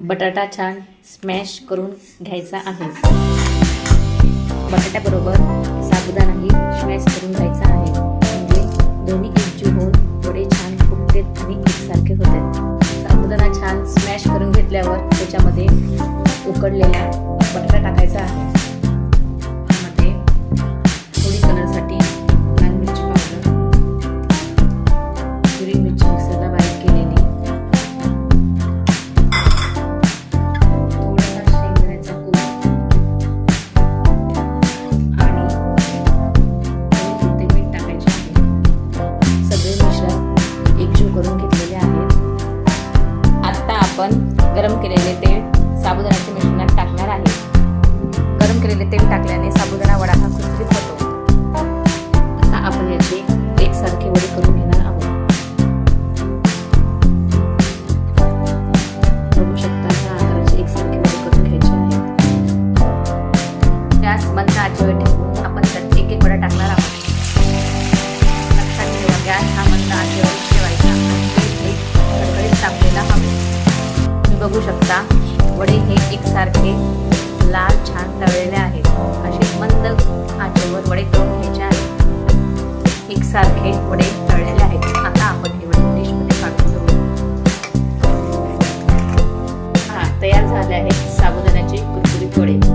बटाटा छान स्मॅश करून घ्यायचा आहे. बटाट्याबरोबर साबुदाणाही स्मॅश करून घ्यायचा आहे. म्हणजे दोन्ही एकजीव होऊन थोडे छान फुगतात आणि एकसारखे होतात. साबुदाणा छान स्मॅश करून घेतल्यावर त्याच्यामध्ये उकडलेला बटाटा टाकायचा आहे. गरम केलेले तेल साबुदाण्याच्या मिश्रणात टाकणार आहे. गरम केलेले तेल टाकल्याने साबुदाणा वडा हा कुरकुरीत होतो. आता आपण याची एकसारखे वडी करून घेणार आहोत. बघू शकता ह्या एकसारखे वडे करून घ्यायची गॅस बंद आचेवर ठेवून आपण त्यात एक एक वडा टाकणार आहोत. लक्षात ठेवा गॅस हा मंद आचेवर बघू शकता. वडे हे एकसारखे लाल छान तळलेले आहेत. असे मंद आचेवर वडे करून घ्यायचे आहेत. एकसारखे वडे तळलेले आहेत. आता आपण हे वडे डिशमध्ये काढून घेऊ. तयार झाले आहेत साबुदाण्याचे कुरकुरीत वडे.